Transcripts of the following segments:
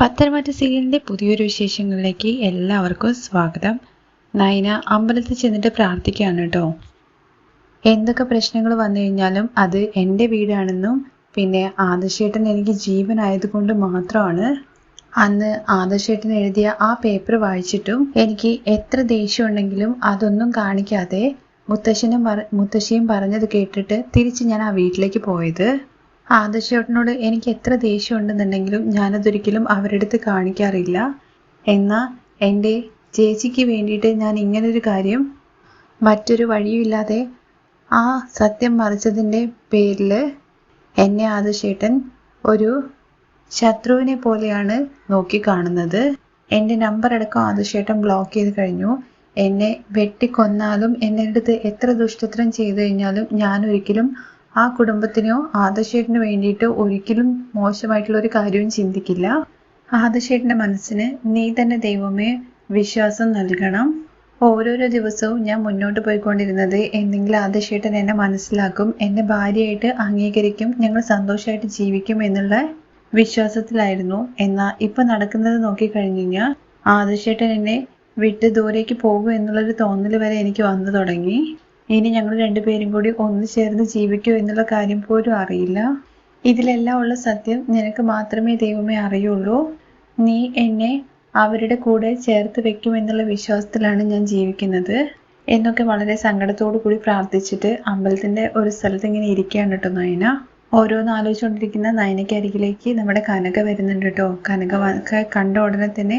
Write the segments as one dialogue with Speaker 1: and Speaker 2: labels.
Speaker 1: പത്തനംതിട്ട സീരിയലിന്റെ പുതിയൊരു വിശേഷങ്ങളിലേക്ക് എല്ലാവർക്കും സ്വാഗതം. നയന അമ്പലത്തിൽ ചെന്നിട്ട് പ്രാർത്ഥിക്കുകയാണ് കേട്ടോ എന്തൊക്കെ പ്രശ്നങ്ങൾ വന്നു കഴിഞ്ഞാലും അത് എന്റെ വീടാണെന്നും പിന്നെ ആദർശേട്ടൻ എനിക്ക് ജീവൻ ആയതുകൊണ്ട് മാത്രമാണ്. അന്ന് ആദർശേട്ടൻ എഴുതിയ ആ പേപ്പർ വായിച്ചിട്ടും എനിക്ക് എത്ര ദേഷ്യം ഉണ്ടെങ്കിലും അതൊന്നും കാണിക്കാതെ മുത്തശ്ശനും മുത്തശ്ശിയും പറഞ്ഞത് കേട്ടിട്ട് തിരിച്ച് ഞാൻ ആ വീട്ടിലേക്ക് പോയത്. ആദർശേട്ടനോട് എനിക്ക് എത്ര ദേഷ്യം ഉണ്ടെന്നുണ്ടെങ്കിലും ഞാനതൊരിക്കലും അവരുടെ അടുത്ത് കാണിക്കാറില്ല. എന്നാൽ എന്റെ ചേച്ചിക്ക് വേണ്ടിയിട്ട് ഞാൻ ഇങ്ങനൊരു കാര്യം മറ്റൊരു വഴിയുമില്ലാതെ ആ സത്യം മറിച്ചതിന്റെ പേരിൽ എന്നെ ആദർശേട്ടൻ ഒരു ശത്രുവിനെ പോലെയാണ് നോക്കിക്കാണുന്നത്. എന്റെ നമ്പർ അടക്കം ആദർശേട്ടൻ ബ്ലോക്ക് ചെയ്ത് കഴിഞ്ഞു. എന്നെ വെട്ടിക്കൊന്നാലും എന്റെ അടുത്ത് എത്ര ദുഷ്ടത്രം ചെയ്തു കഴിഞ്ഞാലും ഞാൻ ഒരിക്കലും ആ കുടുംബത്തിനോ ആദർശേട്ടന് വേണ്ടിയിട്ട് ഒരിക്കലും മോശമായിട്ടുള്ള ഒരു കാര്യവും ചിന്തിക്കില്ല. ആദർശേട്ടന്റെ മനസ്സിന് നീ തന്നെ ദൈവമേ വിശ്വാസം നൽകണം. ഓരോരോ ദിവസവും ഞാൻ മുന്നോട്ട് പോയിക്കൊണ്ടിരുന്നത് എന്തെങ്കിലും ആദശേട്ടൻ എന്നെ മനസ്സിലാക്കും എന്നെ ഭാര്യയായിട്ട് അംഗീകരിക്കും ഞങ്ങൾ സന്തോഷമായിട്ട് ജീവിക്കും എന്നുള്ള വിശ്വാസത്തിലായിരുന്നു. എന്നാൽ ഇപ്പൊ നടക്കുന്നത് നോക്കിക്കഴിഞ്ഞു കഴിഞ്ഞാൽ ആദർശേട്ടൻ എന്നെ വിട്ട് ദൂരേക്ക് പോകും എന്നുള്ളൊരു തോന്നൽ വരെ എനിക്ക് വന്നു തുടങ്ങി. ഇനി ഞങ്ങൾ രണ്ടുപേരും കൂടി ഒന്നു ചേർന്ന് ജീവിക്കൂ എന്നുള്ള കാര്യം പോലും അറിയില്ല. ഇതിലെല്ലാം ഉള്ള സത്യം നിനക്ക് മാത്രമേ ദൈവമേ അറിയുള്ളൂ. നീ എന്നെ അവരുടെ കൂടെ ചേർത്ത് വെക്കും എന്നുള്ള വിശ്വാസത്തിലാണ് ഞാൻ ജീവിക്കുന്നത്. എന്നൊക്കെ വളരെ സങ്കടത്തോടു കൂടി പ്രാർത്ഥിച്ചിട്ട് അമ്പലത്തിന്റെ ഒരു സ്ഥലത്ത് ഇങ്ങനെ ഇരിക്കുകയാണ് കേട്ടോ നയന. ഓരോന്ന് ആലോചിച്ചുകൊണ്ടിരിക്കുന്ന നയനയ്ക്ക് അരികിലേക്ക് നമ്മുടെ കനക വരുന്നുണ്ട് കേട്ടോ. കനക കണ്ട ഉടനെ തന്നെ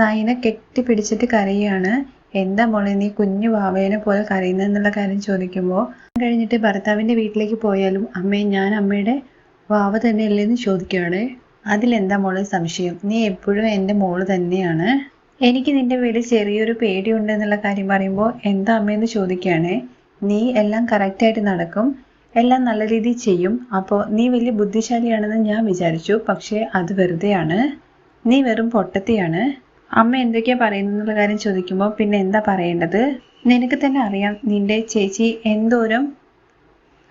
Speaker 1: നയന കെട്ടിപ്പിടിച്ചിട്ട് കരയുകയാണ്. എന്താ മോളെ നീ കുഞ്ഞു വാവേനെ പോലെ കരയുന്നതെന്നുള്ള കാര്യം ചോദിക്കുമ്പോൾ കഴിഞ്ഞിട്ട് ഭർത്താവിന്റെ വീട്ടിലേക്ക് പോയാലും അമ്മേ ഞാൻ അമ്മയുടെ വാവ തന്നെയല്ലേ എന്ന് ചോദിക്കുകയാണ്. അതിലെന്താ മോളെ സംശയം? നീ എപ്പോഴും എന്റെ മോൾ തന്നെയാണ്. എനിക്ക് നിന്റെ പേരിൽ ചെറിയൊരു പേടിയുണ്ട് എന്നുള്ള കാര്യം പറയുമ്പോൾ എന്താ അമ്മയെന്ന് ചോദിക്കുകയാണ്. നീ എല്ലാം കറക്റ്റായിട്ട് നടക്കും. എല്ലാം നല്ല രീതിയിൽ ചെയ്യും. അപ്പോൾ നീ വലിയ ബുദ്ധിശാലിയാണെന്ന് ഞാൻ വിചാരിച്ചു. പക്ഷേ അത് വെറുതെയാണ്. നീ വെറും പൊട്ടത്തിയാണ്. അമ്മ എന്തൊക്കെയാ പറയുന്നുള്ള കാര്യം ചോദിക്കുമ്പോൾ പിന്നെ എന്താ പറയേണ്ടത്? നിനക്ക് തന്നെ അറിയാം നിന്റെ ചേച്ചി എന്തോരം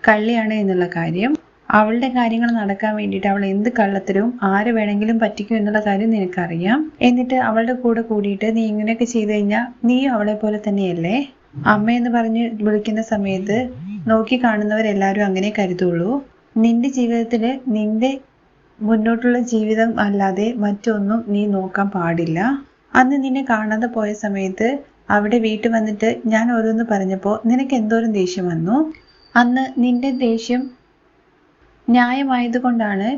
Speaker 1: കള്ളിയാണ് എന്നുള്ള കാര്യം. അവളുടെ കാര്യങ്ങൾ നടക്കാൻ വേണ്ടിയിട്ട് അവൾ എന്ത് കള്ളത്തരവും ആര് വേണമെങ്കിലും പറ്റിക്കും എന്നുള്ള കാര്യം നിനക്കറിയാം. എന്നിട്ട് അവളുടെ കൂടെ കൂടിയിട്ട് നീ ഇങ്ങനെയൊക്കെ ചെയ്തു കഴിഞ്ഞാൽ നീ അവളെ പോലെ തന്നെയല്ലേ? അമ്മ എന്ന് പറഞ്ഞ് വിളിക്കുന്ന സമയത്ത് നോക്കി കാണുന്നവരെല്ലാവരും അങ്ങനെ കരുതുള്ളൂ. നിന്റെ ജീവിതത്തിൽ നിന്റെ മുന്നോട്ടുള്ള ജീവിതം അല്ലാതെ മറ്റൊന്നും നീ നോക്കാൻ പാടില്ല. അന്ന് നിന്നെ കാണാതെ പോയ സമയത്ത് അവിടെ വീട്ടിൽ വന്നിട്ട് ഞാൻ ഓരോന്ന് പറഞ്ഞപ്പോൾ നിനക്ക് എന്തോരം ദേഷ്യം വന്നു? അന്ന് നിന്റെ ദേഷ്യം ന്യായമായതുകൊണ്ടാണ്.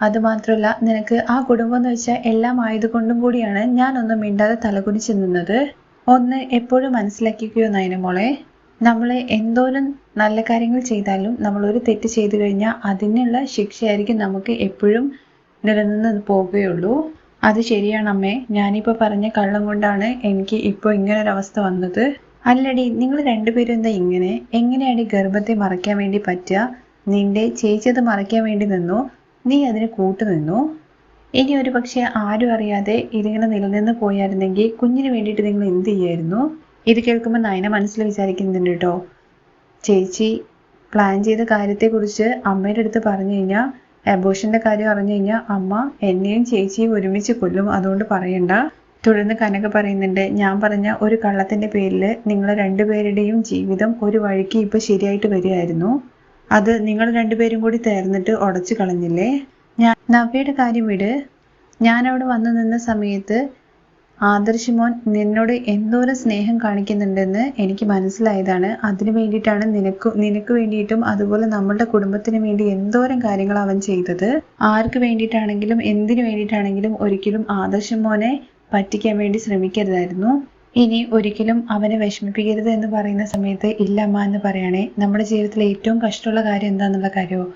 Speaker 1: അതുമാത്രമല്ല നിനക്ക് ആ കുടുംബം എന്ന് വെച്ചാൽ എല്ലാം ആയതുകൊണ്ടും കൂടിയാണ് ഞാനൊന്നും മിണ്ടാതെ തലകുനിച്ച് നിന്നത് ഒന്ന് എപ്പോഴും മനസ്സിലാക്കിക്കോ നയന മോളെ. നമ്മൾ എന്തോരം നല്ല കാര്യങ്ങൾ ചെയ്താലും നമ്മൾ ഒരു തെറ്റ് ചെയ്തു കഴിഞ്ഞാൽ അതിനുള്ള ശിക്ഷയായിരിക്കും നമുക്ക് എപ്പോഴും നിലനിന്ന് പോകുകയുള്ളൂ അത് ശരിയാണ് അമ്മേ. ഞാനിപ്പോൾ പറഞ്ഞ കള്ളം കൊണ്ടാണ് എനിക്ക് ഇപ്പോൾ ഇങ്ങനൊരവസ്ഥ വന്നത്. അല്ലടി നിങ്ങൾ രണ്ടുപേരും എന്താ ഇങ്ങനെ? എങ്ങനെയാണ് ഗർഭത്തെ മറയ്ക്കാൻ വേണ്ടി പറ്റുക? നിന്റെ ചേച്ചി അത് മറയ്ക്കാൻ വേണ്ടി നിന്നു. നീ അതിന് കൂട്ടു നിന്നു. ഇനി ഒരു പക്ഷെ ആരും അറിയാതെ ഇതിങ്ങനെ നിലനിന്ന് പോയായിരുന്നെങ്കിൽ കുഞ്ഞിന് വേണ്ടിയിട്ട് നിങ്ങൾ എന്ത് ചെയ്യായിരുന്നു? ഇത് കേൾക്കുമ്പോൾ നയന മനസ്സിൽ വിചാരിക്കുന്നുണ്ട് കേട്ടോ. ചേച്ചി പ്ലാൻ ചെയ്ത കാര്യത്തെക്കുറിച്ച് അമ്മയുടെ അടുത്ത് പറഞ്ഞു കഴിഞ്ഞാൽ അബോഷന്റെ കാര്യം അറിഞ്ഞു കഴിഞ്ഞാൽ അമ്മ എന്നെയും ചേച്ചിയും ഒരുമിച്ച് കൊല്ലും അതുകൊണ്ട് പറയണ്ട. തുടർന്ന് കനക പറയുന്നുണ്ട് ഞാൻ പറഞ്ഞ ഒരു കള്ളത്തിന്റെ പേരിൽ നിങ്ങൾ രണ്ടുപേരുടെയും ജീവിതം ഒരു വഴിക്ക് ഇപ്പൊ ശരിയായിട്ട് വരികയായിരുന്നു. അത് നിങ്ങൾ രണ്ടുപേരും കൂടി തേർന്നിട്ട് ഉടച്ചു കളഞ്ഞില്ലേ? ഞാൻ നവ്യയുടെ കാര്യം വിട്. ഞാൻ അവിടെ വന്നു നിന്ന സമയത്ത് ആദർശ് മോൻ നിന്നോട് എന്തോരം സ്നേഹം കാണിക്കുന്നുണ്ടെന്ന് എനിക്ക് മനസ്സിലായതാണ്. അതിനു വേണ്ടിയിട്ടാണ് നിനക്ക് നിനക്ക് വേണ്ടിയിട്ടും അതുപോലെ നമ്മളുടെ കുടുംബത്തിന് വേണ്ടി എന്തോരം കാര്യങ്ങൾ അവൻ ചെയ്തത്. ആർക്ക് വേണ്ടിയിട്ടാണെങ്കിലും എന്തിനു വേണ്ടിയിട്ടാണെങ്കിലും ഒരിക്കലും ആദർശ് മോനെ പറ്റിക്കാൻ വേണ്ടി ശ്രമിക്കരുതായിരുന്നു. ഇനി ഒരിക്കലും അവനെ വിഷമിപ്പിക്കരുത് എന്ന് പറയുന്ന സമയത്ത് ഇല്ലമ്മ എന്ന് പറയണേ നമ്മുടെ ജീവിതത്തിലെ ഏറ്റവും കഷ്ടമുള്ള കാര്യം എന്താണെന്നുള്ള കാര്യമോ?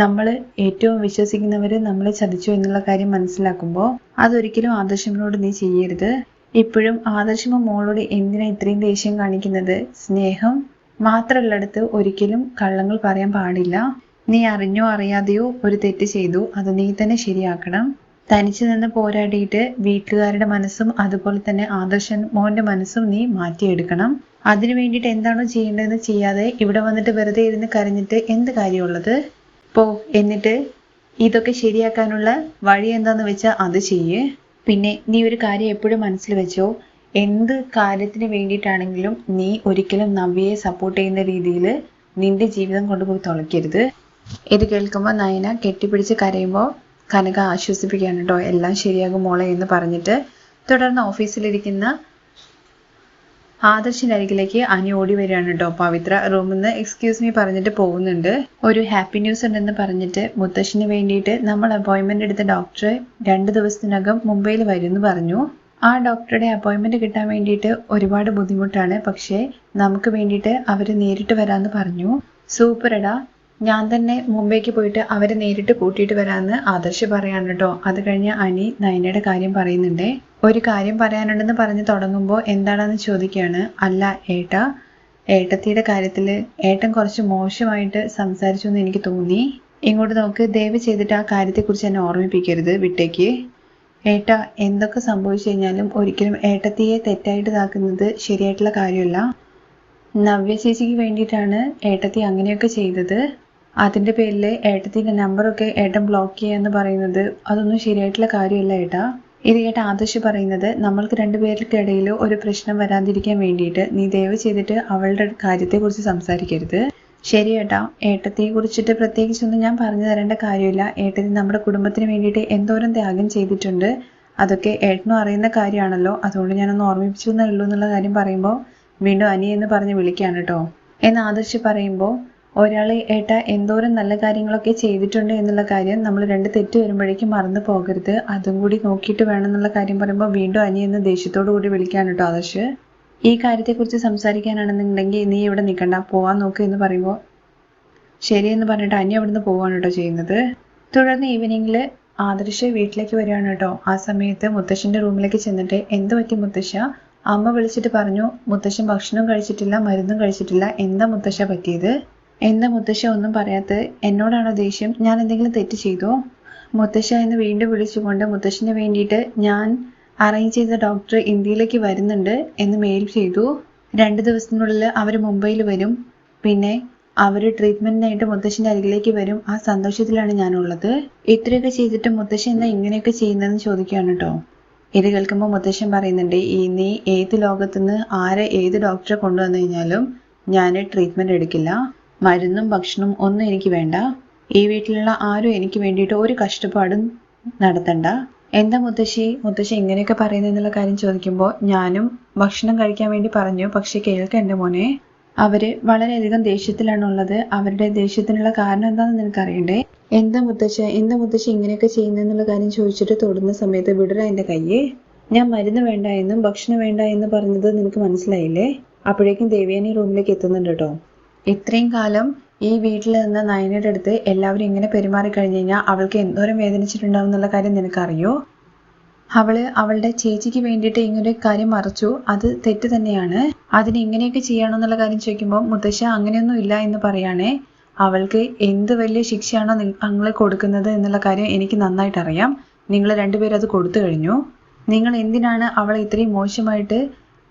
Speaker 1: നമ്മൾ ഏറ്റവും വിശ്വസിക്കുന്നവർ നമ്മളെ ചതിച്ചു എന്നുള്ള കാര്യം മനസ്സിലാക്കുമ്പോൾ അതൊരിക്കലും ആദർശങ്ങളോട് നീ ചെയ്യരുത്. ഇപ്പോഴും ആദർശമ മോളോട് എന്തിനാ ഇത്രയും ദേഷ്യം കാണിക്കുന്നത്? സ്നേഹം മാത്രമുള്ളിടത്ത് ഒരിക്കലും കള്ളങ്ങൾ പറയാൻ പാടില്ല. നീ അറിഞ്ഞോ അറിയാതെയോ ഒരു തെറ്റ് ചെയ്തു അത് നീ തന്നെ ശരിയാക്കണം. തനിച്ച് നിന്ന് പോരാടിയിട്ട് വീട്ടുകാരുടെ മനസ്സും അതുപോലെ തന്നെ ആദർശൻ മോന്റെ മനസ്സും നീ മാറ്റിയെടുക്കണം. അതിനു വേണ്ടിയിട്ട് എന്താണോ ചെയ്യേണ്ടതെന്ന് ചെയ്യാതെ ഇവിടെ വന്നിട്ട് വെറുതെ ഇരുന്ന് കരഞ്ഞിട്ട് എന്ത് കാര്യമുള്ളത്? പോ എന്നിട്ട് ഇതൊക്കെ ശരിയാക്കാനുള്ള വഴി എന്താന്ന് വെച്ചാൽ അത് ചെയ്യ്. പിന്നെ നീ ഒരു കാര്യം എപ്പോഴും മനസ്സിൽ വെച്ചോ എന്ത് കാര്യത്തിന് വേണ്ടിയിട്ടാണെങ്കിലും നീ ഒരിക്കലും നവ്യയെ സപ്പോർട്ട് ചെയ്യുന്ന രീതിയിൽ നിന്റെ ജീവിതം കൊണ്ടുപോയി തുളയ്ക്കരുത്. ഇത് കേൾക്കുമ്പോൾ നയന കെട്ടിപ്പിടിച്ച് കരയുമ്പോൾ കനക ആശ്വസിപ്പിക്കുകയാണ് കേട്ടോ എല്ലാം ശരിയാകും മോളെ എന്ന് പറഞ്ഞിട്ട്. തുടർന്ന് ഓഫീസിലിരിക്കുന്ന ആദർശിന്റെ അരികിലേക്ക് അനി ഓടി വരികയാണ് കേട്ടോ. പവിത്ര റൂമിൽ നിന്ന് എക്സ്ക്യൂസ് മീ പറഞ്ഞിട്ട് പോകുന്നുണ്ട്. ഒരു ഹാപ്പി ന്യൂസ് ഉണ്ടെന്ന് പറഞ്ഞിട്ട് മുത്തശ്ശിന് വേണ്ടിയിട്ട് നമ്മൾ അപ്പോയിന്റ്മെന്റ് എടുത്ത ഡോക്ടർ രണ്ട് ദിവസത്തിനകം മുംബൈയിൽ വരുമെന്ന് പറഞ്ഞു. ആ ഡോക്ടറുടെ അപ്പോയിന്റ്മെന്റ് കിട്ടാൻ വേണ്ടിയിട്ട് ഒരുപാട് ബുദ്ധിമുട്ടാണ്. പക്ഷേ നമുക്ക് വേണ്ടിയിട്ട് അവർ നേരിട്ട് വരാമെന്ന് പറഞ്ഞു. സൂപ്പറടാ ഞാൻ തന്നെ മുംബൈക്ക് പോയിട്ട് അവരെ നേരിട്ട് കൂട്ടിയിട്ട് വരാമെന്ന് ആദർശ് പറയാണ് കേട്ടോ അത് കഴിഞ്ഞ് അനി നയനയുടെ കാര്യം പറയുന്നുണ്ടേ. ഒരു കാര്യം പറയാനുണ്ടെന്ന് പറഞ്ഞ് തുടങ്ങുമ്പോൾ എന്താണെന്ന് ചോദിക്കുകയാണ് അല്ല ഏട്ട ഏട്ടത്തിയുടെ കാര്യത്തിൽ ഏട്ടൻ കുറച്ച് മോശമായിട്ട് സംസാരിച്ചു എന്ന് എനിക്ക് തോന്നി. ഇങ്ങോട്ട് നോക്ക് ദയവ് ചെയ്തിട്ട് ആ കാര്യത്തെക്കുറിച്ച് എന്നെ ഓർമ്മിപ്പിക്കരുത് വിട്ടേക്ക്. ഏട്ട എന്തൊക്കെ സംഭവിച്ചു കഴിഞ്ഞാലും ഒരിക്കലും ഏട്ടത്തിയെ തെറ്റായിട്ട് ഇതാക്കുന്നത് ശരിയായിട്ടുള്ള കാര്യമല്ല. നവ്യ ചേച്ചിക്ക് വേണ്ടിയിട്ടാണ് ഏട്ടത്തി അങ്ങനെയൊക്കെ ചെയ്തത്. അതിന്റെ പേരിൽ ഏട്ടത്തിന്റെ നമ്പറൊക്കെ ഏട്ടൻ ബ്ലോക്ക് ചെയ്യാന്ന് പറയുന്നത് അതൊന്നും ശരിയായിട്ടുള്ള കാര്യമല്ല ഏട്ടാ. ഇത് കേട്ട ആദർശ് പറയുന്നത് നമ്മൾക്ക് രണ്ടുപേർക്കിടയിൽ ഒരു പ്രശ്നം വരാതിരിക്കാൻ വേണ്ടിയിട്ട് നീ ദയവ് ചെയ്തിട്ട് അവളുടെ കാര്യത്തെക്കുറിച്ച് സംസാരിക്കരുത്. ശരി ഏട്ടാ ഏട്ടത്തിയെ കുറിച്ചിട്ട് പ്രത്യേകിച്ചൊന്നും ഞാൻ പറഞ്ഞു തരേണ്ട കാര്യമില്ല. ഏട്ടത്തി നമ്മുടെ കുടുംബത്തിന് വേണ്ടിയിട്ട് എന്തോരം ത്യാഗം ചെയ്തിട്ടുണ്ട്. അതൊക്കെ ഏട്ടനും അറിയുന്ന കാര്യമാണല്ലോ. അതുകൊണ്ട് ഞാനൊന്ന് ഓർമ്മിപ്പിച്ചു എന്നേ ഉള്ളൂ എന്നുള്ള കാര്യം പറയുമ്പോൾ വീണ്ടും അനിയെന്ന് പറഞ്ഞ് വിളിക്കുകയാണ് കേട്ടോ എന്ന് ആദർശ് പറയുമ്പോൾ ഒരാൾ ഏട്ടാ എന്തോരം നല്ല കാര്യങ്ങളൊക്കെ ചെയ്തിട്ടുണ്ട് എന്നുള്ള കാര്യം നമ്മൾ രണ്ട് തെറ്റ് വരുമ്പോഴേക്കും മറന്നു പോകരുത്. അതും കൂടി നോക്കിയിട്ട് വേണം എന്നുള്ള കാര്യം പറയുമ്പോൾ വീണ്ടും അനി എന്ന് ദേഷ്യത്തോടു കൂടി വിളിക്കാൻ കേട്ടോ ആദർശ്. ഈ കാര്യത്തെക്കുറിച്ച് സംസാരിക്കാനാണെന്നുണ്ടെങ്കിൽ നീ ഇവിടെ നിൽക്കണ്ട പോവാൻ നോക്ക് എന്ന് പറയുമ്പോൾ ശരിയെന്ന് പറഞ്ഞിട്ട് അനി അവിടുന്ന് പോവാണ് കേട്ടോ ചെയ്യുന്നത്. തുടർന്ന് ഈവനിങ്ങിൽ ആദർശ് വീട്ടിലേക്ക് വരികയാണ് കേട്ടോ. ആ സമയത്ത് മുത്തശ്ശന്റെ റൂമിലേക്ക് ചെന്നിട്ട് എന്ത് പറ്റി മുത്തശ്ശ? അമ്മ വിളിച്ചിട്ട് പറഞ്ഞു മുത്തശ്ശൻ ഭക്ഷണം കഴിച്ചിട്ടില്ല മരുന്നും കഴിച്ചിട്ടില്ല. എന്താ മുത്തശ്ശ പറ്റിയത്? എന്താ മുത്തശ്ശ ഒന്നും പറയാത്ത എന്നോടാണോ ദേഷ്യം? ഞാൻ എന്തെങ്കിലും തെറ്റ് ചെയ്തോ? മുത്തശ്ശ എന്ന് വീണ്ടും വിളിച്ചുകൊണ്ട് മുത്തശ്ശന് വേണ്ടിയിട്ട് ഞാൻ അറേഞ്ച് ചെയ്ത ഡോക്ടർ ഇന്ത്യയിലേക്ക് വരുന്നുണ്ട് എന്ന് മെയിൽ ചെയ്തു. രണ്ട് ദിവസത്തിനുള്ളിൽ അവർ മുംബൈയിൽ വരും. പിന്നെ അവർ ട്രീറ്റ്മെന്റിനായിട്ട് മുത്തശ്ശന്റെ അരികിലേക്ക് വരും. ആ സന്തോഷത്തിലാണ് ഞാനുള്ളത്. ഇത്രയൊക്കെ ചെയ്തിട്ട് മുത്തശ്ശൻ എന്താ ഇങ്ങനെയൊക്കെ ചെയ്യുന്നതെന്ന് ചോദിക്കുകയാണ് കേട്ടോ. ഇത് കേൾക്കുമ്പോൾ മുത്തശ്ശൻ പറയുന്നുണ്ട് ഈ നീ ഏത് ലോകത്തുനിന്ന് ആരെ ഏത് ഡോക്ടറെ കൊണ്ടുവന്നു കഴിഞ്ഞാലും ഞാൻ ട്രീറ്റ്മെന്റ് എടുക്കില്ല. മരുന്നും ഭക്ഷണവും ഒന്നും എനിക്ക് വേണ്ട. ഈ വീട്ടിലുള്ള ആരും എനിക്ക് വേണ്ടിയിട്ട് ഒരു കഷ്ടപ്പാടും നടത്തണ്ട. എന്താ മുത്തശ്ശി? മുത്തശ്ശി ഇങ്ങനെയൊക്കെ പറയുന്നതെന്നുള്ള കാര്യം ചോദിക്കുമ്പോൾ ഞാനും ഭക്ഷണം കഴിക്കാൻ വേണ്ടി പറഞ്ഞു. പക്ഷെ കേൾക്ക എന്റെ മോനെ. അവർ വളരെയധികം ദേഷ്യത്തിലാണുള്ളത്. അവരുടെ ദേഷ്യത്തിനുള്ള കാരണം എന്താണെന്ന് നിനക്കറിയണ്ടേ? എന്താ മുത്തശ്ശ? എന്താ മുത്തശ്ശി ഇങ്ങനെയൊക്കെ ചെയ്യുന്നതെന്നുള്ള കാര്യം ചോദിച്ചിട്ട് തൊടുന്ന സമയത്ത് വിടുക എന്റെ കയ്യെ. ഞാൻ മരുന്ന് വേണ്ട എന്നും ഭക്ഷണം വേണ്ട എന്ന് പറഞ്ഞത് നിനക്ക് മനസ്സിലായില്ലേ? അപ്പോഴേക്കും ദേവിയാനി റൂമിലേക്ക് എത്തുന്നുണ്ട് കേട്ടോ. ഇത്രയും കാലം ഈ വീട്ടിൽ നിന്ന് നയനയുടെ അടുത്ത് എല്ലാവരും ഇങ്ങനെ പെരുമാറി കഴിഞ്ഞു കഴിഞ്ഞാൽ അവൾക്ക് എന്തോരം വേദനിച്ചിട്ടുണ്ടാവും എന്നുള്ള കാര്യം നിനക്കറിയോ? അവൾ അവളുടെ ചേച്ചിക്ക് വേണ്ടിയിട്ട് ഇങ്ങനെ കാര്യം മറച്ചു. അത് തെറ്റ് തന്നെയാണ്. അതിന് ഇങ്ങനെയൊക്കെ ചെയ്യണമെന്നുള്ള കാര്യം ചോദിക്കുമ്പോൾ മുത്തശ്ശ അങ്ങനെയൊന്നും ഇല്ല എന്ന് പറയാണേ. അവൾക്ക് എന്ത് വലിയ ശിക്ഷയാണോ നിങ്ങൾ കൊടുക്കുന്നത് എന്നുള്ള കാര്യം എനിക്ക് നന്നായിട്ട് അറിയാം നിങ്ങൾ രണ്ടുപേരും അത് കൊടുത്തു കഴിഞ്ഞു. നിങ്ങൾ എന്തിനാണ് അവളെ ഇത്രയും മോശമായിട്ട്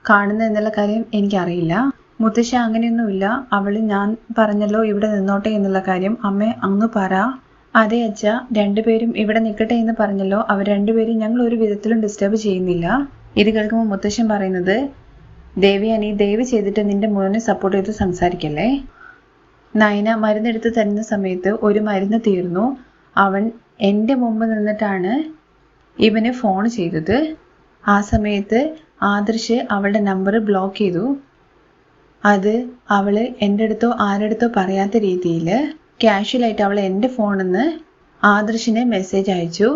Speaker 1: കാണുന്നത് എന്നുള്ള കാര്യം എനിക്കറിയില്ല. മുത്തശ്ശ അങ്ങനെയൊന്നുമില്ല. അവൾ ഞാൻ പറഞ്ഞല്ലോ ഇവിടെ നിന്നോട്ടെ എന്നുള്ള കാര്യം. അമ്മ അങ്ങ് പറ. അതെ അച്ഛ രണ്ടുപേരും ഇവിടെ നിൽക്കട്ടെ എന്ന് പറഞ്ഞല്ലോ. അവർ രണ്ടുപേരും ഞങ്ങൾ ഒരു വിധത്തിലും ഡിസ്റ്റർബ് ചെയ്യുന്നില്ല. ഇത് കേൾക്കുമ്പോൾ മുത്തശ്ശൻ പറയുന്നത് ദേവി അനി ദയവ് ചെയ്തിട്ട് നിന്റെ മോനെ സപ്പോർട്ട് ചെയ്ത് സംസാരിക്കല്ലേ? നയന മരുന്നെടുത്ത് തരുന്ന സമയത്ത് ഒരു മരുന്ന് തീർന്നു. അവൻ എന്റെ മുമ്പ് നിന്നിട്ടാണ് ഇവന് ഫോൺ ചെയ്തത്. ആ സമയത്ത് ആദർശ് അവളുടെ നമ്പർ ബ്ലോക്ക് ചെയ്തു. അത് അവൾ എന്റെ അടുത്തോ ആരടുത്തോ പറയാത്ത രീതിയിൽ കാഷ്വലായിട്ട് അവൾ എന്റെ ഫോണിൽ നിന്ന് ആദർശിനെ മെസ്സേജ് അയച്ചു.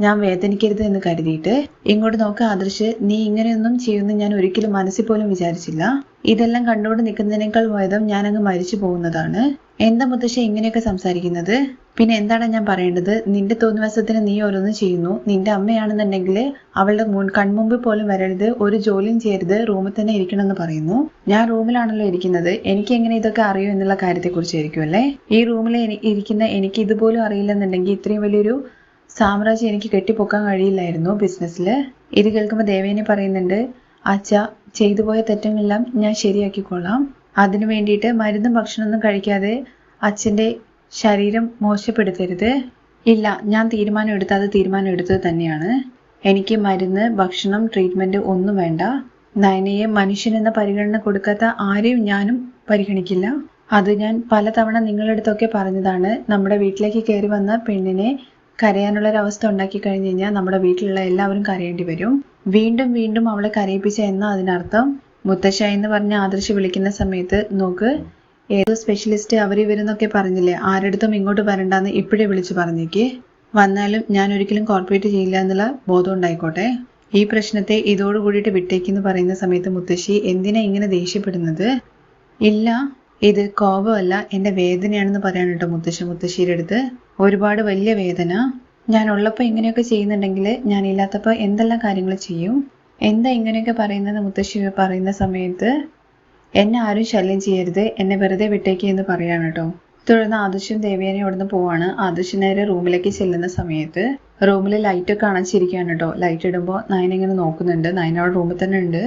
Speaker 1: ഞാൻ വേദനിക്കരുത് എന്ന് കരുതിയിട്ട് ഇങ്ങോട്ട് നോക്ക് ആദർശ് നീ ഇങ്ങനെയൊന്നും ചെയ്യുമെന്ന് ഞാൻ ഒരിക്കലും മനസ്സിൽ പോലും വിചാരിച്ചില്ല. ഇതെല്ലാം കണ്ടുകൊണ്ട് നിൽക്കുന്നതിനേക്കാൾ ഞാൻ അങ്ങ് മരിച്ചു പോകുന്നതാണ്. എന്താ മുത്തശ്ശ ഇങ്ങനെയൊക്കെ സംസാരിക്കുന്നത്? പിന്നെ എന്താണ് ഞാൻ പറയേണ്ടത്? നിന്റെ തോന്നിവാസത്തിന് നീ ഓരോന്ന് ചെയ്യുന്നു. നിന്റെ അമ്മയാണെന്നുണ്ടെങ്കിൽ അവളുടെ മുൻ കൺമുമ്പിൽ പോലും വരരുത്. ഒരു ജോലിയും ചെയ്യരുത്. റൂമിൽ തന്നെ ഇരിക്കണം എന്ന് പറയുന്നു. ഞാൻ റൂമിലാണല്ലോ ഇരിക്കുന്നത്. എനിക്ക് എങ്ങനെ ഇതൊക്കെ അറിയൂ എന്നുള്ള കാര്യത്തെക്കുറിച്ചായിരിക്കും അല്ലേ? ഈ റൂമിൽ ഇരിക്കുന്ന എനിക്ക് ഇതുപോലും അറിയില്ലെന്നുണ്ടെങ്കിൽ ഇത്രയും വലിയൊരു സാമ്രാജ്യം എനിക്ക് കെട്ടിപ്പൊക്കാൻ കഴിയില്ലായിരുന്നു ബിസിനസ്സിൽ ഇത് കേൾക്കുമ്പോൾ ദേവേനെ പറയുന്നുണ്ട് അച്ഛ ചെയ്തു പോയ ഞാൻ ശരിയാക്കിക്കൊള്ളാം. അതിനു വേണ്ടിയിട്ട് മരുന്നും ഭക്ഷണമൊന്നും കഴിക്കാതെ അച്ഛന്റെ ശരീരം മോശപ്പെടുത്തരുത്. ഇല്ല ഞാൻ തീരുമാനം എടുത്ത അത് തീരുമാനം എടുത്തത് തന്നെയാണ്. എനിക്ക് മരുന്ന് ഭക്ഷണം ട്രീറ്റ്മെന്റ് ഒന്നും വേണ്ട. നയനയെ മനുഷ്യനെന്ന പരിഗണന കൊടുക്കാത്ത ആരെയും ഞാനും പരിഗണിക്കില്ല. അത് ഞാൻ പലതവണ നിങ്ങളുടെ അടുത്തൊക്കെ പറഞ്ഞതാണ്. നമ്മുടെ വീട്ടിലേക്ക് കയറി വന്ന പെണ്ണിനെ കരയാനുള്ള ഒരവസ്ഥ ഉണ്ടാക്കി കഴിഞ്ഞു കഴിഞ്ഞാൽ നമ്മുടെ വീട്ടിലുള്ള എല്ലാവരും കരയേണ്ടി വരും. വീണ്ടും വീണ്ടും അവളെ കരയിപ്പിച്ച എന്നാ അതിനർത്ഥം? മുത്തശ്ശ എന്ന് പറഞ്ഞ് ആദർശ് വിളിക്കുന്ന സമയത്ത് നോക്ക് ഏതോ സ്പെഷ്യലിസ്റ്റ് അവർ ഇവരെന്നൊക്കെ പറഞ്ഞില്ലേ ആരടുത്തും ഇങ്ങോട്ട് വരണ്ടെന്ന് ഇപ്പോഴേ വിളിച്ചു പറഞ്ഞേക്ക്. വന്നാലും ഞാൻ ഒരിക്കലും കോർപ്പറേറ്റ് ചെയ്യില്ല എന്നുള്ള ബോധം ഉണ്ടായിക്കോട്ടെ. ഈ പ്രശ്നത്തെ ഇതോടുകൂടിയിട്ട് വിട്ടേക്കെന്ന് പറയുന്ന സമയത്ത് മുത്തശ്ശി എന്തിനാ ഇങ്ങനെ ദേഷ്യപ്പെടുന്നത്? ഇല്ല ഇത് കോപമല്ല എന്റെ വേദനയാണെന്ന് പറയാൻ കേട്ടോ മുത്തശ്ശി മുത്തശ്ശിയുടെ അടുത്ത്. ഒരുപാട് വലിയ വേദന. ഞാൻ ഉള്ളപ്പോൾ ഇങ്ങനെയൊക്കെ ചെയ്യുന്നുണ്ടെങ്കിൽ ഞാൻ ഇല്ലാത്തപ്പോൾ എന്തെല്ലാം കാര്യങ്ങൾ ചെയ്യും? എന്താ ഇങ്ങനെയൊക്കെ പറയുന്നത് മുത്തശ്ശി പറയുന്ന സമയത്ത്? എന്നെ ആരും ശല്യം ചെയ്യരുത് എന്നെ വെറുതെ വിട്ടേക്ക് എന്ന് പറയാണ് കേട്ടോ തുടർന്ന് ആദർശും ദേവേനെ അവിടുന്ന് പോവാണ്. ആദർശ് നേരെ റൂമിലേക്ക് ചെല്ലുന്ന സമയത്ത് റൂമിൽ ലൈറ്റൊക്കെ അണച്ചിരിക്കുകയാണ് കേട്ടോ ലൈറ്റ് ഇടുമ്പോൾ നയന ഇങ്ങനെ നോക്കുന്നുണ്ട്. നയന അവിടെ റൂമിൽ തന്നെ ഉണ്ട്.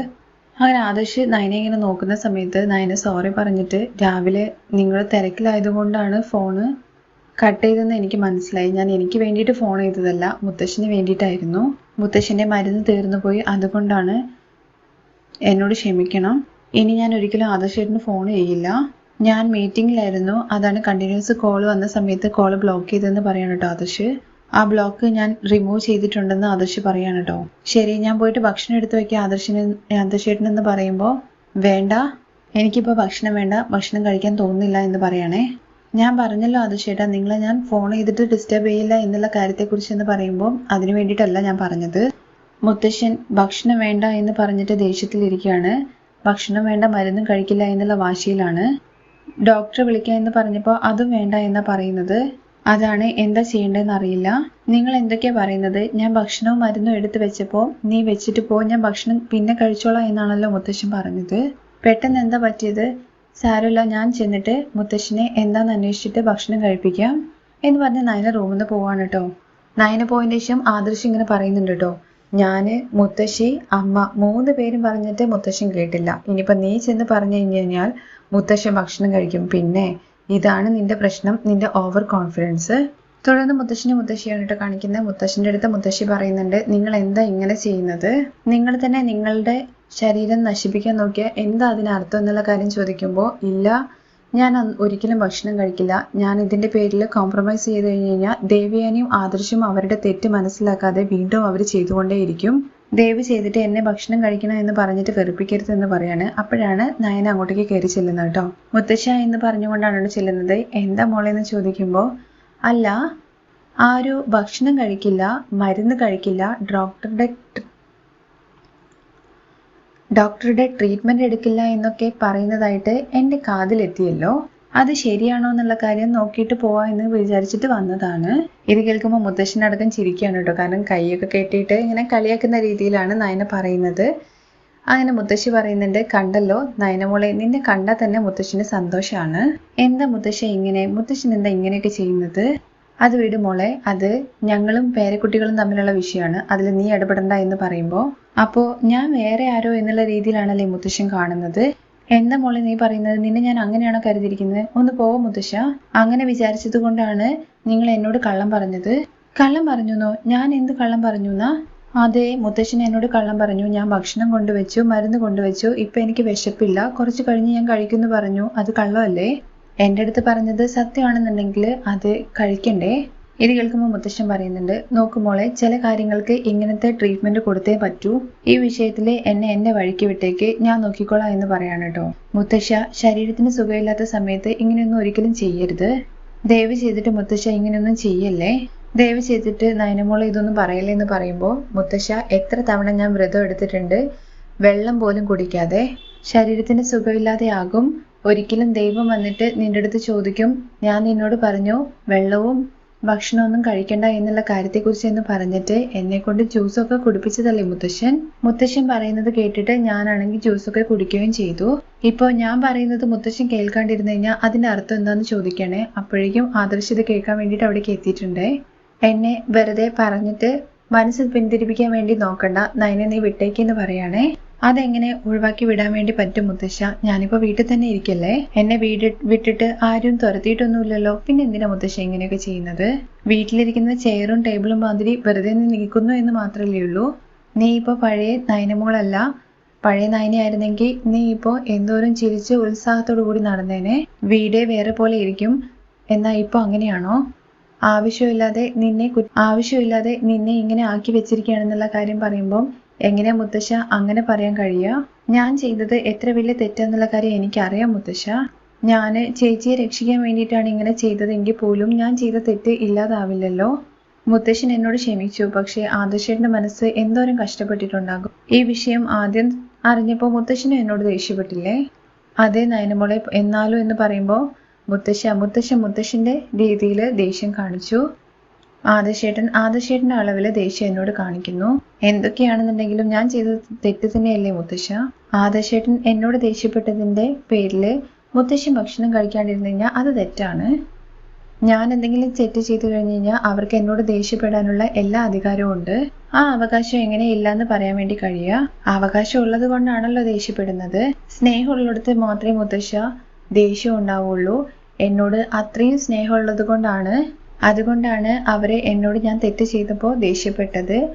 Speaker 1: അങ്ങനെ ആദർശ് നയനെ ഇങ്ങനെ നോക്കുന്ന സമയത്ത് നയന സോറി പറഞ്ഞിട്ട് രാവിലെ നിങ്ങൾ തിരക്കിലായതുകൊണ്ടാണ് ഫോണ് കട്ട് ചെയ്തെന്ന് എനിക്ക് മനസ്സിലായി. ഞാൻ എനിക്ക് വേണ്ടിയിട്ട് ഫോൺ ചെയ്തതല്ല മുത്തശ്ശന് വേണ്ടിയിട്ടായിരുന്നു. മുത്തശ്ശന്റെ മരുന്ന് തീർന്നു പോയി. അതുകൊണ്ടാണ് എന്നോട് ക്ഷമിക്കണം. ഇനി ഞാൻ ഒരിക്കലും ആദർശേട്ടന് ഫോൺ ചെയ്യില്ല. ഞാൻ മീറ്റിംഗിലായിരുന്നു അതാണ് കണ്ടിന്യൂസ് കോൾ വന്ന സമയത്ത് കോൾ ബ്ലോക്ക് ചെയ്തെന്ന് പറയാണ് കേട്ടോ ആദർശ്. ആ ബ്ലോക്ക് ഞാൻ റിമൂവ് ചെയ്തിട്ടുണ്ടെന്ന് ആദർശ് പറയാണ് കേട്ടോ. ശരി ഞാൻ പോയിട്ട് ഭക്ഷണം എടുത്ത് വെക്കാം. ആദർശിന് ആദർശേട്ടനെന്ന് പറയുമ്പോൾ വേണ്ട. എനിക്കിപ്പോൾ ഭക്ഷണം വേണ്ട. ഭക്ഷണം കഴിക്കാൻ തോന്നുന്നില്ല എന്ന് പറയണേ. ഞാൻ പറഞ്ഞല്ലോ അത് ചേട്ടാ നിങ്ങളെ ഞാൻ ഫോൺ ചെയ്തിട്ട് ഡിസ്റ്റർബ് ചെയ്യില്ല എന്നുള്ള കാര്യത്തെക്കുറിച്ച് എന്ന് പറയുമ്പോൾ അതിനു വേണ്ടിയിട്ടല്ല ഞാൻ പറഞ്ഞത്. മുത്തശ്ശൻ ഭക്ഷണം വേണ്ട എന്ന് പറഞ്ഞിട്ട് ദേഷ്യത്തിലിരിക്കുകയാണ്. ഭക്ഷണം വേണ്ട മരുന്നും കഴിക്കില്ല എന്നുള്ള വാശിയിലാണ്. ഡോക്ടറെ വിളിക്കുക എന്ന് പറഞ്ഞപ്പോൾ അതും വേണ്ട എന്നാ പറയുന്നത്. അതാണ് എന്താ ചെയ്യേണ്ടതെന്ന് അറിയില്ല. നിങ്ങൾ എന്തൊക്കെയാ പറയുന്നത്? ഞാൻ ഭക്ഷണവും മരുന്നും എടുത്തു വെച്ചപ്പോൾ നീ വെച്ചിട്ട് പോ ഞാൻ ഭക്ഷണം പിന്നെ കഴിച്ചോളാം എന്നാണല്ലോ മുത്തശ്ശൻ പറഞ്ഞത്. പെട്ടെന്ന് എന്താ പറ്റിയത്? സാരമില്ല ഞാൻ ചെന്നിട്ട് മുത്തശ്ശിനെ എന്താന്ന് അന്വേഷിച്ചിട്ട് ഭക്ഷണം കഴിപ്പിക്കാം എന്ന് പറഞ്ഞ് നയന റൂമിൽ നിന്ന് പോവാണ് കേട്ടോ. നയന പോയതിന് ശേഷം ആദർശ് ഇങ്ങനെ പറയുന്നുണ്ട് കേട്ടോ. ഞാൻ മുത്തശ്ശി അമ്മ മൂന്ന് പേരും പറഞ്ഞിട്ട് മുത്തശ്ശൻ കേട്ടില്ല. ഇനിയിപ്പോ നീ ചെന്ന് പറഞ്ഞു കഴിഞ്ഞു കഴിഞ്ഞാൽ മുത്തശ്ശൻ ഭക്ഷണം കഴിക്കും. പിന്നെ ഇതാണ് നിന്റെ പ്രശ്നം നിന്റെ ഓവർ കോൺഫിഡൻസ് തുടർന്ന് മുത്തശ്ശിനെ മുത്തശ്ശിയാണ് കേട്ടോ കാണിക്കുന്നത്. മുത്തശ്ശിന്റെ അടുത്ത് മുത്തശ്ശി പറയുന്നുണ്ട് നിങ്ങൾ എന്താ ഇങ്ങനെ ചെയ്യുന്നത്? നിങ്ങൾ തന്നെ നിങ്ങളുടെ ശരീരം നശിപ്പിക്കാൻ നോക്കിയാൽ എന്താ അതിനർത്ഥം എന്നുള്ള കാര്യം ചോദിക്കുമ്പോൾ ഇല്ല ഞാൻ ഒരിക്കലും ഭക്ഷണം കഴിക്കില്ല. ഞാൻ ഇതിന്റെ പേരിൽ കോംപ്രമൈസ് ചെയ്ത് കഴിഞ്ഞ് കഴിഞ്ഞാൽ ദേവിയാനിയും ആദർശും അവരുടെ തെറ്റ് മനസ്സിലാക്കാതെ വീണ്ടും അവർ ചെയ്തുകൊണ്ടേയിരിക്കും. ദയവ് ചെയ്തിട്ട് എന്നെ ഭക്ഷണം കഴിക്കണം എന്ന് പറഞ്ഞിട്ട് വെറുപ്പിക്കരുത് എന്ന് പറയാണ്. അപ്പോഴാണ് നയന അങ്ങോട്ടേക്ക് കയറി ചെല്ലുന്നത് കേട്ടോ. മുത്തശ്ശ എന്ന് പറഞ്ഞുകൊണ്ടാണ് ചെല്ലുന്നത്. എന്താ മോളെ എന്ന് ചോദിക്കുമ്പോൾ അല്ല ആരും ഭക്ഷണം കഴിക്കില്ല മരുന്ന് കഴിക്കില്ല ഡോക്ടറുടെ ഡോക്ടറുടെ ട്രീറ്റ്മെന്റ് എടുക്കില്ല എന്നൊക്കെ പറയുന്നതായിട്ട് എന്റെ കാതിലെത്തിയല്ലോ. അത് ശരിയാണോ എന്നുള്ള കാര്യം നോക്കിയിട്ട് പോവാ എന്ന് വിചാരിച്ചിട്ട് വന്നതാണ്. ഇത് കേൾക്കുമ്പോൾ മുത്തശ്ശനടക്കം ചിരിക്കുകയാണ് കേട്ടോ. കാരണം കൈയൊക്കെ കെട്ടിയിട്ട് ഇങ്ങനെ കളിയാക്കുന്ന രീതിയിലാണ് നയന പറയുന്നത്. അങ്ങനെ മുത്തശ്ശി പറയുന്നുണ്ട് കണ്ടല്ലോ നയനമോളെ നിന്നെ കണ്ടാൽ തന്നെ മുത്തശ്ശിന് സന്തോഷമാണ് എന്താ മുത്തശ്ശ ഇങ്ങനെ? മുത്തശ്ശൻ എന്താ ഇങ്ങനെയൊക്കെ ചെയ്യുന്നത്? അത് വിട് മോളെ അത് ഞങ്ങളും പേരക്കുട്ടികളും തമ്മിലുള്ള വിഷയമാണ്. അതിൽ നീ ഇടപെടണ്ട എന്ന് പറയുമ്പോൾ അപ്പോ ഞാൻ വേറെ ആരോ എന്നുള്ള രീതിയിലാണല്ലേ മുത്തശ്ശൻ കാണുന്നത്? എന്താ മോളെ നീ പറയുന്നത്? നിന്നെ ഞാൻ അങ്ങനെയാണോ കരുതിയിരിക്കുന്നത്? ഒന്ന് പോവോ മുത്തശ്ശ. അങ്ങനെ വിചാരിച്ചത് കൊണ്ടാണ് നിങ്ങൾ എന്നോട് കള്ളം പറഞ്ഞത്. കള്ളം പറഞ്ഞുന്നോ? ഞാൻ എന്ത് കള്ളം പറഞ്ഞു എന്നാ അതെ മുത്തശ്ശൻ എന്നോട് കള്ളം പറഞ്ഞു. ഞാൻ ഭക്ഷണം കൊണ്ടുവച്ചു മരുന്ന് കൊണ്ടുവച്ചു. ഇപ്പൊ എനിക്ക് വിശപ്പില്ല. കുറച്ച് കഴിഞ്ഞ് ഞാൻ കഴിക്കുന്നു പറഞ്ഞു. അത് കള്ളമല്ലേ? എന്റെ അടുത്ത് പറഞ്ഞത് സത്യമാണെന്നുണ്ടെങ്കിൽ അത് കഴിക്കണ്ടേ? ഇത് കേൾക്കുമ്പോൾ മുത്തശ്ശൻ പറയുന്നുണ്ട് നോക്കുമോളെ ചില കാര്യങ്ങൾക്ക് ഇങ്ങനത്തെ ട്രീറ്റ്മെന്റ് കൊടുത്തേ പറ്റൂ. ഈ വിഷയത്തിൽ എന്നെ എന്റെ വഴിക്ക് വിട്ടേക്ക് ഞാൻ നോക്കിക്കോളാം എന്ന് പറയാണ് കേട്ടോ മുത്തശ്ശ ശരീരത്തിന് സുഖമില്ലാത്ത സമയത്ത് ഇങ്ങനെയൊന്നും ഒരിക്കലും ചെയ്യരുത്. ദയവ് ചെയ്തിട്ട് മുത്തശ്ശ ഇങ്ങനെയൊന്നും ചെയ്യല്ലേ? ദയവ് ചെയ്തിട്ട് നയനമോളെ ഇതൊന്നും പറയല്ലേ എന്ന് പറയുമ്പോൾ മുത്തശ്ശ എത്ര തവണ ഞാൻ വ്രതം എടുത്തിട്ടുണ്ട് വെള്ളം പോലും കുടിക്കാതെ. ശരീരത്തിന് സുഖമില്ലാതെ ആകും ഒരിക്കലും ദൈവം വന്നിട്ട് നിന്റെ അടുത്ത് ചോദിക്കും ഞാൻ നിന്നോട് പറഞ്ഞു വെള്ളവും ഭക്ഷണമൊന്നും കഴിക്കണ്ട എന്നുള്ള കാര്യത്തെക്കുറിച്ച് എന്ന് പറഞ്ഞിട്ട് എന്നെ കൊണ്ട് ജ്യൂസൊക്കെ കുടിപ്പിച്ചതല്ലേ മുത്തശ്ശൻ? മുത്തശ്ശൻ പറയുന്നത് കേട്ടിട്ട് ഞാനാണെങ്കിൽ ജ്യൂസൊക്കെ കുടിക്കുകയും ചെയ്തു. ഇപ്പോൾ ഞാൻ പറയുന്നത് മുത്തശ്ശൻ കേൾക്കാണ്ടിരുന്നു കഴിഞ്ഞാൽ അതിന്റെ അർത്ഥം എന്താന്ന് ചോദിക്കണേ. അപ്പോഴേക്കും ആദർശ് ഇത് കേൾക്കാൻ വേണ്ടിയിട്ട് അവിടേക്ക് എത്തിയിട്ടുണ്ട്. എന്നെ വെറുതെ പറഞ്ഞിട്ട് മനസ്സ് പിന്തിരിപ്പിക്കാൻ വേണ്ടി നോക്കണ്ട. നയനെ നീ വിട്ടേക്കെന്ന് പറയാണേ. അതെങ്ങനെ ഒഴിവാക്കി വിടാൻ വേണ്ടി പറ്റും മുത്തശ്ശ? ഞാനിപ്പോ വീട്ടിൽ തന്നെ ഇരിക്കല്ലേ? എന്നെ വീട് വിട്ടിട്ട് ആരും തുരത്തിയിട്ടൊന്നുമില്ലല്ലോ. പിന്നെ എന്തിനാ മുത്തശ്ശ ഇങ്ങനെയൊക്കെ ചെയ്യുന്നത്? വീട്ടിലിരിക്കുന്ന ചെയറും ടേബിളും മാതിരി വെറുതെ നിൽക്കുന്നു എന്ന് മാത്രമല്ലേ ഉള്ളൂ. നീ ഇപ്പൊ പഴയ നയനമോളല്ല. പഴയ നയനയായിരുന്നെങ്കിൽ നീ ഇപ്പോ എന്തോരം ചിരിച്ച് ഉത്സാഹത്തോടു കൂടി നടന്നേനെ. വീടേ വേറെ പോലെ ഇരിക്കും. എന്നാ ഇപ്പൊ അങ്ങനെയാണോ? ആവശ്യമില്ലാതെ നിന്നെ ആവശ്യമില്ലാതെ നിന്നെ ഇങ്ങനെ ആക്കി വെച്ചിരിക്കുകയാണെന്നുള്ള കാര്യം പറയുമ്പോൾ എങ്ങനെയാ മുത്തശ്ശ? അങ്ങനെ പറയാൻ കഴിയുക ഞാൻ ചെയ്തത് എത്ര വലിയ തെറ്റാന്നുള്ള കാര്യം എനിക്കറിയാം മുത്തശ്ശ. ഞാൻ ചേച്ചിയെ രക്ഷിക്കാൻ വേണ്ടിയിട്ടാണ് ഇങ്ങനെ ചെയ്തതെങ്കിൽ പോലും ഞാൻ ചെയ്ത തെറ്റ് ഇല്ലാതാവില്ലല്ലോ. മുത്തശ്ശൻ എന്നോട് ക്ഷമിച്ചു. പക്ഷേ ആദർശേട്ടന്റെ മനസ്സ് എന്തോരം കഷ്ടപ്പെട്ടിട്ടുണ്ടാകും? ഈ വിഷയം ആദ്യം അറിഞ്ഞപ്പോൾ മുത്തശ്ശനും എന്നോട് ദേഷ്യപ്പെട്ടില്ലേ? അതേ നയനമോളെ എന്നാലും എന്ന് പറയുമ്പോൾ മുത്തശ്ശ മുത്തശ്ശ മുത്തശ്ശന്റെ രീതിയിൽ ദേഷ്യം കാണിച്ചു. ആദർശേട്ടൻ ആദർശേട്ടന്റെ അളവിൽ ദേഷ്യം എന്നോട് കാണിക്കുന്നു. എന്തൊക്കെയാണെന്നുണ്ടെങ്കിലും ഞാൻ ചെയ്തത് തെറ്റ് തന്നെയല്ലേ മുത്തശ്ശ? ആദർശേട്ടൻ എന്നോട് ദേഷ്യപ്പെട്ടതിന്റെ പേരിൽ മുത്തശ്ശി ഭക്ഷണം കഴിക്കാണ്ടിരുന്നു കഴിഞ്ഞാൽ അത് തെറ്റാണ്. ഞാൻ എന്തെങ്കിലും തെറ്റ് ചെയ്തു കഴിഞ്ഞു കഴിഞ്ഞാൽ അവർക്ക് എന്നോട് ദേഷ്യപ്പെടാനുള്ള എല്ലാ അധികാരവും ഉണ്ട്. ആ അവകാശം എങ്ങനെ ഇല്ലാന്ന് പറയാൻ വേണ്ടി കഴിയുക. അവകാശം ഉള്ളത് കൊണ്ടാണല്ലോ ദേഷ്യപ്പെടുന്നത്. സ്നേഹമുള്ളിടത്ത് മാത്രമേ മുത്തശ്ശ ദേഷ്യം ഉണ്ടാവുള്ളൂ. എന്നോട് അത്രയും സ്നേഹമുള്ളത് കൊണ്ടാണ് അതുകൊണ്ടാണ് അവരെ എന്നോട് ഞാൻ തെറ്റ് ചെയ്തപ്പോൾ ദേഷ്യപ്പെട്ടത്.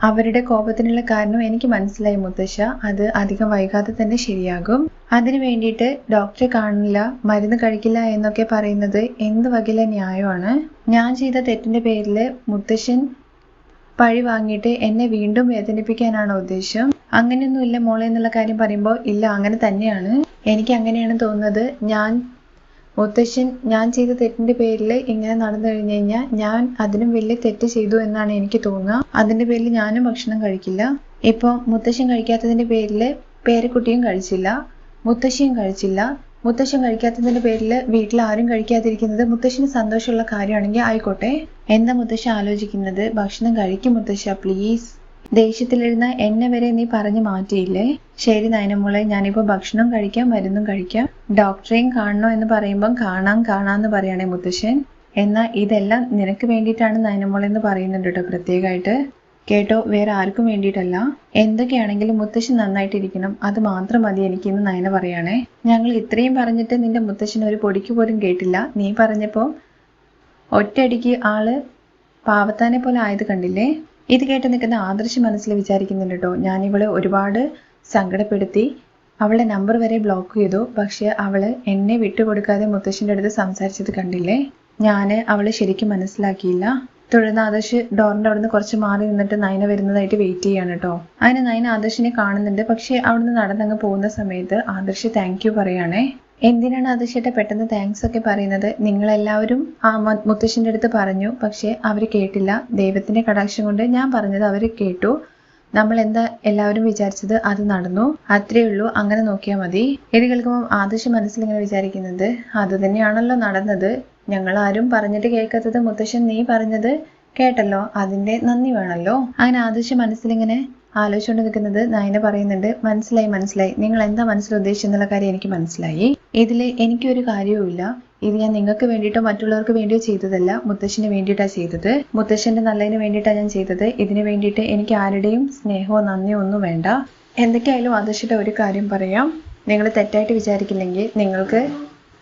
Speaker 1: അവരുടെ കോപത്തിനുള്ള കാരണം എനിക്ക് മനസ്സിലായി മുത്തശ്ശ. അത് അധികം വൈകാതെ തന്നെ ശരിയാകും. അതിനു വേണ്ടിയിട്ട് ഡോക്ടറെ കാണില്ല മരുന്ന് കഴിക്കില്ല എന്നൊക്കെ പറയുന്നത് എന്ത് വകയിലെ ന്യായമാണ്? ഞാൻ ചെയ്ത തെറ്റിന്റെ പേരിൽ മുത്തശ്ശൻ പഴി വാങ്ങിയിട്ട് എന്നെ വീണ്ടും വേദനിപ്പിക്കാനാണോ ഉദ്ദേശം? അങ്ങനെയൊന്നുമില്ല മോളെ എന്നുള്ള കാര്യം പറയുമ്പോൾ ഇല്ല അങ്ങനെ തന്നെയാണ്. എനിക്ക് അങ്ങനെയാണ് തോന്നുന്നത്. ഞാൻ മുത്തശ്ശൻ ഞാൻ ചെയ്ത തെറ്റിന്റെ പേരിൽ ഇങ്ങനെ നടന്നു കഴിഞ്ഞു കഴിഞ്ഞാൽ ഞാൻ അതിനും വലിയ തെറ്റ് ചെയ്തു എന്നാണ് എനിക്ക് തോന്നുക. അതിന്റെ പേരിൽ ഞാനും ഭക്ഷണം കഴിക്കില്ല. ഇപ്പൊ മുത്തശ്ശൻ കഴിക്കാത്തതിന്റെ പേരിൽ പേരക്കുട്ടിയും കഴിച്ചില്ല. മുത്തശ്ശിയും കഴിച്ചില്ല. മുത്തശ്ശൻ കഴിക്കാത്തതിന്റെ പേരിൽ വീട്ടിൽ ആരും കഴിക്കാതിരിക്കുന്നത് മുത്തശ്ശന് സന്തോഷമുള്ള കാര്യമാണെങ്കിൽ ആയിക്കോട്ടെ. എന്താ മുത്തശ്ശ ആലോചിക്കുന്നത്? ഭക്ഷണം കഴിക്കും മുത്തശ്ശ പ്ലീസ് ദേഷ്യത്തിലിരുന്ന എന്നെ വരെ നീ പറഞ്ഞു മാറ്റിയില്ലേ? ശരി നയനമോളെ ഞാനിപ്പോ ഭക്ഷണം കഴിക്കാം മരുന്നും കഴിക്കാം. ഡോക്ടറെയും കാണണോ എന്ന് പറയുമ്പം കാണാം കാണാന്ന് പറയണേ മുത്തശ്ശൻ. എന്നാൽ ഇതെല്ലാം നിനക്ക് വേണ്ടിയിട്ടാണ് നയനമോൾ എന്ന് പറയുന്നുണ്ട് കേട്ടോ പ്രത്യേകമായിട്ട്. കേട്ടോ വേറെ ആർക്കും വേണ്ടിയിട്ടല്ല. എന്തൊക്കെയാണെങ്കിലും മുത്തശ്ശൻ നന്നായിട്ടിരിക്കണം. അത് മാത്രം മതി എനിക്ക് എനിക്കിന്ന് നയന പറയണേ ഞങ്ങൾ ഇത്രയും പറഞ്ഞിട്ട് നിന്റെ മുത്തശ്ശൻ ഒരു പൊടിക്ക് പോലും കേട്ടില്ല. നീ പറഞ്ഞപ്പോ ഒറ്റയടിക്ക് ആൾ പാവത്താനെ പോലെ ആയത് കണ്ടില്ലേ? ഇത് കേട്ട് നിൽക്കുന്ന ആദർശ് മനസ്സിൽ വിചാരിക്കുന്നുണ്ട് കേട്ടോ. ഞാൻ ഇവളെ ഒരുപാട് സങ്കടപ്പെടുത്തി. അവളെ നമ്പർ വരെ ബ്ലോക്ക് ചെയ്തു. പക്ഷെ അവൾ എന്നെ വിട്ടുകൊടുക്കാതെ മുത്തശ്ശിന്റെ അടുത്ത് സംസാരിച്ചത് കണ്ടില്ലേ? ഞാൻ അവളെ ശരിക്കും മനസ്സിലാക്കിയില്ല. തുടർന്ന് ആദർശ് ഡോറിന്റെ അവിടുന്ന് കുറച്ച് മാറി നിന്നിട്ട് നയന വരുന്നതായിട്ട് വെയിറ്റ് ചെയ്യാണ് കേട്ടോ അതിന് നയന ആദർശിനെ കാണുന്നുണ്ട്. പക്ഷെ അവിടുന്ന് നടന്നങ്ങ് പോകുന്ന സമയത്ത് ആദർശ് താങ്ക് യു പറയാണേ. എന്തിനാണ് ആദർശേട്ട പെട്ടെന്ന് താങ്ക്സ് ഒക്കെ പറയുന്നത്? നിങ്ങളെല്ലാവരും ആ മുത്തശ്ശിന്റെ അടുത്ത് പറഞ്ഞു. പക്ഷെ അവർ കേട്ടില്ല. ദൈവത്തിന്റെ കടാക്ഷം കൊണ്ട് ഞാൻ പറഞ്ഞത് അവർ കേട്ടു. നമ്മൾ എന്താ എല്ലാവരും വിചാരിച്ചത് അത് നടന്നു. അത്രേ ഉള്ളൂ. അങ്ങനെ നോക്കിയാൽ മതി. ഇത് കേൾക്കുമ്പോൾ ആദർശ മനസ്സിൽ ഇങ്ങനെ വിചാരിക്കുന്നത് അത് തന്നെയാണല്ലോ നടന്നത്. ഞങ്ങൾ ആരും പറഞ്ഞിട്ട് കേൾക്കാത്തത് മുത്തശ്ശൻ നീ പറഞ്ഞത് കേട്ടല്ലോ. അതിന്റെ നന്ദി വേണമല്ലോ അങ്ങനെ ആദർശ മനസ്സിലിങ്ങനെ ആലോചിച്ചുകൊണ്ട് നിൽക്കുന്നത് നയന പറയുന്നുണ്ട് മനസ്സിലായി മനസ്സിലായി. നിങ്ങൾ എന്താ മനസ്സിൽ ഉദ്ദേശിച്ചെന്നുള്ള കാര്യം എനിക്ക് മനസ്സിലായി. ഇതിൽ എനിക്കൊരു കാര്യവുമില്ല. ഇത് ഞാൻ നിങ്ങൾക്ക് വേണ്ടിയിട്ടോ മറ്റുള്ളവർക്ക് വേണ്ടിയോ ചെയ്തതല്ല. മുത്തശ്ശന് വേണ്ടിയിട്ടാണ് ചെയ്തത്. മുത്തശ്ശന്റെ നല്ലതിന് വേണ്ടിയിട്ടാണ് ഞാൻ ചെയ്തത്. ഇതിന് വേണ്ടിയിട്ട് എനിക്ക് ആരുടെയും സ്നേഹമോ നന്ദിയോ ഒന്നും വേണ്ട. എന്തൊക്കെയായാലും ആദർശിയുടെ ഒരു കാര്യം പറയാം. നിങ്ങൾ തെറ്റായിട്ട് വിചാരിക്കില്ലെങ്കിൽ നിങ്ങൾക്ക്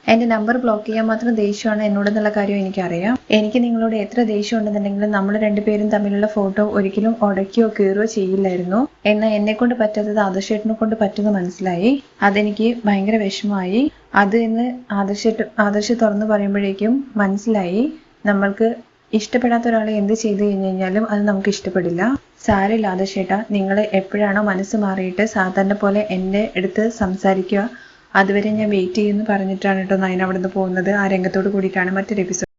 Speaker 1: എന്റെ നമ്പർ ബ്ലോക്ക് ചെയ്യാൻ മാത്രം ദേഷ്യമാണ്. എന്നോടെന്നുള്ള കാര്യം എനിക്കറിയാം. എനിക്ക് നിങ്ങളോട് എത്ര ദേഷ്യം ഉണ്ടെന്നുണ്ടെങ്കിലും നമ്മൾ രണ്ടുപേരും തമ്മിലുള്ള ഫോട്ടോ ഒരിക്കലും ഉടയ്ക്കുകയോ കീറുകയോ ചെയ്യില്ലായിരുന്നു. എന്നാൽ എന്നെ കൊണ്ട് പറ്റാത്തത് ആദർശേട്ടനെ കൊണ്ട് പറ്റുന്ന മനസ്സിലായി. അതെനിക്ക് ഭയങ്കര വിഷമമായി. അത് എന്ന് ആദർശേട്ട് ആദർശ തുറന്നു പറയുമ്പോഴേക്കും മനസ്സിലായി. നമ്മൾക്ക് ഇഷ്ടപ്പെടാത്ത ഒരാളെ എന്ത് ചെയ്തു കഴിഞ്ഞു കഴിഞ്ഞാലും അത് നമുക്ക് ഇഷ്ടപ്പെടില്ല. സാരമില്ല ആദർശേട്ട. നിങ്ങൾ എപ്പോഴാണോ മനസ്സ് മാറിയിട്ട് സാധാരണ പോലെ എന്റെ അടുത്ത് സംസാരിക്കുക അതുവരെ ഞാൻ വെയിറ്റ് ചെയ്യുമെന്ന് പറഞ്ഞിട്ടാണ് കേട്ടോ നയന അവിടുന്ന് പോകുന്നത്. ആ രംഗത്തോട് കൂടിയിട്ടാണ് മറ്റൊരു എപ്പിസോഡ്